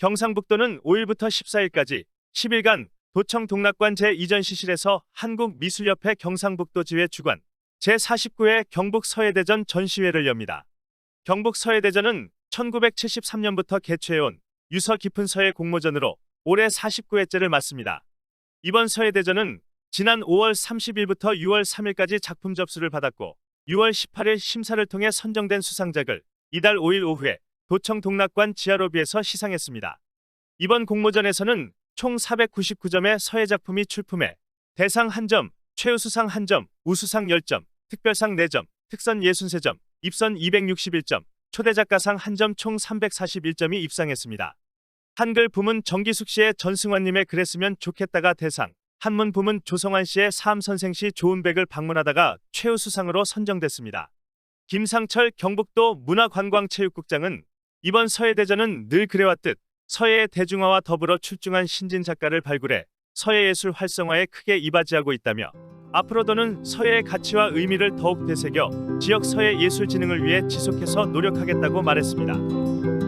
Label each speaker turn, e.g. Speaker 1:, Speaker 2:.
Speaker 1: 경상북도는 5일부터 14일까지 10일간 도청 동락관 제2전 시실에서 한국미술협회 경상북도 지회 주관 제49회 경북 서해대전 전시회를 엽니다. 경북 서해대전은 1973년부터 개최해온 유서 깊은 서해 공모전으로 올해 49회째를 맞습니다. 이번 서해대전은 지난 5월 30일부터 6월 3일까지 작품 접수를 받았고 6월 18일 심사를 통해 선정된 수상작을 이달 5일 오후에 도청 동락관 지하로비에서 시상했습니다. 이번 공모전에서는 총 499점의 서예 작품이 출품해 대상 1점, 최우수상 1점, 우수상 10점, 특별상 4점, 특선 63점, 입선 261점, 초대작가상 1점 총 341점이 입상했습니다. 한글 부문 정기숙 씨의 전승환님의 그랬으면 좋겠다가 대상, 한문 부문 조성환 씨의 사암선생시 좋은백을 방문하다가 최우수상으로 선정됐습니다. 김상철 경북도 문화관광체육국장은 이번 서해대전은 늘 그래왔듯 서해의 대중화와 더불어 출중한 신진 작가를 발굴해 서해예술 활성화에 크게 이바지하고 있다며 앞으로도는 서해의 가치와 의미를 더욱 되새겨 지역 서해 예술 진흥을 위해 지속해서 노력하겠다고 말했습니다.